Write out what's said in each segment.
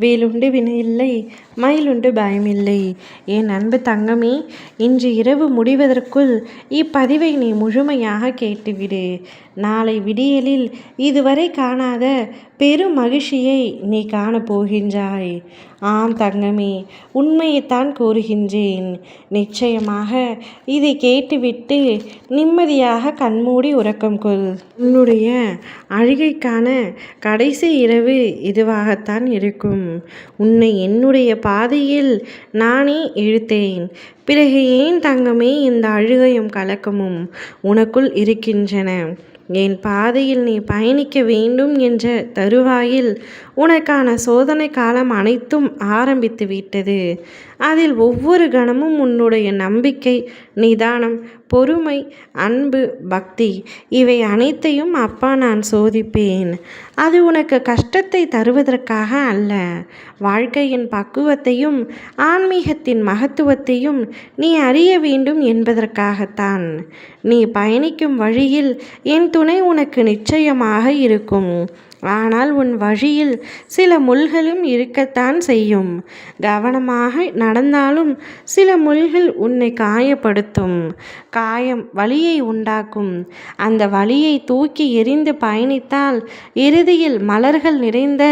வேலுண்டு வினையில்லை மயிலுண்டு பயமில்லை. என் அன்பு தங்கமே இன்று இரவு முடிவதற்குள் இப்பதிவை நீ முழுமையாக கேட்டுவிடு. நாளை விடியலில் இதுவரை காணாத பெரும் மகிழ்ச்சியை நீ காணப்போகின்றாய் ஆம் தங்கமே உண்மையைத்தான் கூறுகின்றேன். நிச்சயமாக இதை கேட்டுவிட்டு நிம்மதியாக கண்மூடி உறக்கம் கொள். உன்னுடைய அழுகைக்கான கடைசி இரவு இதுவாகத்தான் இருக்கும். உன்னை என்னுடைய பாதையில் நானே இழுத்தேன். பிறகு ஏன் தங்கமே இந்த அழுகையும் கலக்கமும் உனக்குள் இருக்கின்றன? என் பாதையில் நீ பயணிக்க வேண்டும் என்ற தருவாயில் உனக்கான சோதனை காலம் அனைத்தும் ஆரம்பித்து விட்டது. அதில் ஒவ்வொரு கணமும் உன்னுடைய நம்பிக்கை நிதானம் பொறுமை அன்பு பக்தி இவை அனைத்தையும் அப்பா நான் சோதிப்பேன். அது உனக்கு கஷ்டத்தை தருவதற்காக அல்ல. வாழ்க்கையின் பக்குவத்தையும் ஆன்மீகத்தின் மகத்துவத்தையும் நீ அறிய வேண்டும் என்பதற்காகத்தான். நீ பயணிக்கும் வழியில் என் துணை உனக்கு நிச்சயமாக இருக்கும். ஆனால் உன் வழியில் சில முள்களும் இருக்கத்தான் செய்யும். கவனமாக நடந்தாலும் சில முள்கள் உன்னை காயப்படுத்தும். காயம் வலியை உண்டாக்கும். அந்த வலியை தூக்கி எரிந்து பயணித்தால் இறுதியில் மலர்கள் நிறைந்த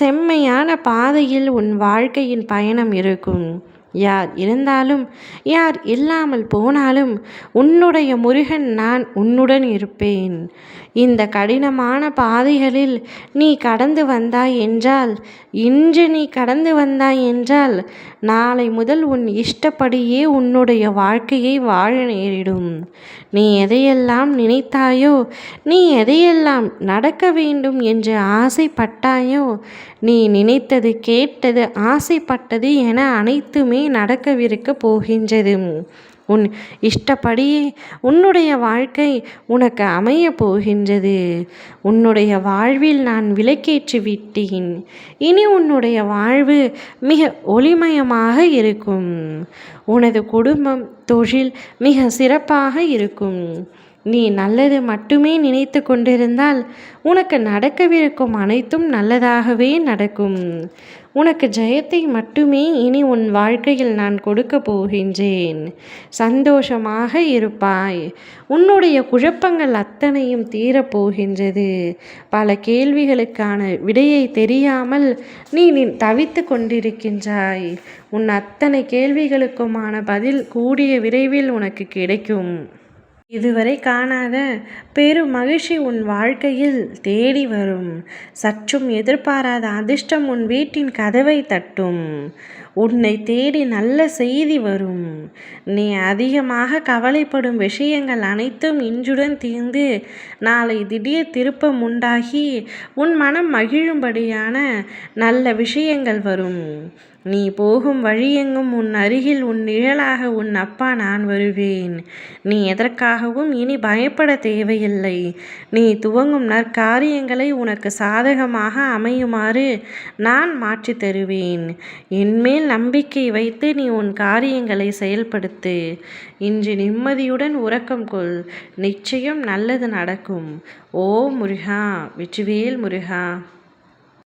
செம்மையான பாதையில் உன் வாழ்க்கையின் பயணம் இருக்கும். யார் இருந்தாலும் யார் இல்லாமல் போனாலும் உன்னுடைய முருகன் நான் உன்னுடன் இருப்பேன். இந்த கடினமான பாதைகளில் நீ கடந்து வந்தாய் என்றால் இன்று நீ கடந்து வந்தாய் என்றால் நாளை முதல் உன் இஷ்டப்படியே உன்னுடைய வாழ்க்கையை வாழ நேரிடும். நீ எதையெல்லாம் நினைத்தாயோ நீ எதையெல்லாம் நடக்க வேண்டும் என்று ஆசைப்பட்டாயோ நீ நினைத்தது கேட்டது ஆசைப்பட்டது என அனைத்துமே நடக்கவிருக்க போகின்றது. உன் இஷ்டப்படியே உன்னுடைய வாழ்க்கை உனக்கு அமைய போகின்றது. உன்னுடைய வாழ்வில் நான் விலக்கேற்றி விட்டேன். இனி உன்னுடைய வாழ்வு மிக ஒளிமயமாக இருக்கும். உனது குடும்பம் தொழில் மிக சிறப்பாக இருக்கும். நீ நல்லது மட்டுமே நினைத்து கொண்டிருந்தால் உனக்கு நடக்கவிருக்கும் அனைத்தும் நல்லதாகவே நடக்கும். உனக்கு ஜெயத்தை மட்டுமே இனி உன் வாழ்க்கையில் நான் கொடுக்க போகின்றேன். சந்தோஷமாக இருப்பாய். உன்னுடைய குழப்பங்கள் அத்தனையும் தீரப்போகின்றது பல கேள்விகளுக்கான விடையை தெரியாமல் நீ நீ தவித்து கொண்டிருக்கின்றாய். உன் அத்தனை கேள்விகளுக்குமான பதில் கூடிய விரைவில் உனக்கு கிடைக்கும். இதுவரை காணாத பெரும் மகிழ்ச்சி உன் வாழ்க்கையில் தேடி வரும். சற்றும் எதிர்பாராத அதிர்ஷ்டம் உன் வீட்டின் கதவை தட்டும். உன்னை தேடி நல்ல செய்தி வரும். நீ அதிகமாக கவலைப்படும் விஷயங்கள் அனைத்தும் இன்றுடன் தீர்ந்து நாளை திடீர் திருப்பம் உண்டாகி உன் மனம் மகிழும்படியான நல்ல விஷயங்கள் வரும். நீ போகும் வழியெங்கும் உன் அருகில் உன் நிழலாக உன் அப்பா நான் வருவேன். நீ எதற்காகவும் இனி பயப்பட தேவையில்லை. நீ துவங்கும் நற்காரியங்களை உனக்கு சாதகமாக அமையுமாறு நான் மாற்றி தருவேன். என்மேல் நம்பிக்கை வைத்து நீ உன் காரியங்களை செயல்படுத்து. இன்று நிம்மதியுடன் உறக்கம் கொள். நிச்சயம் நல்லது நடக்கும். ஓ முருகா வெற்றிவேல் முருகா.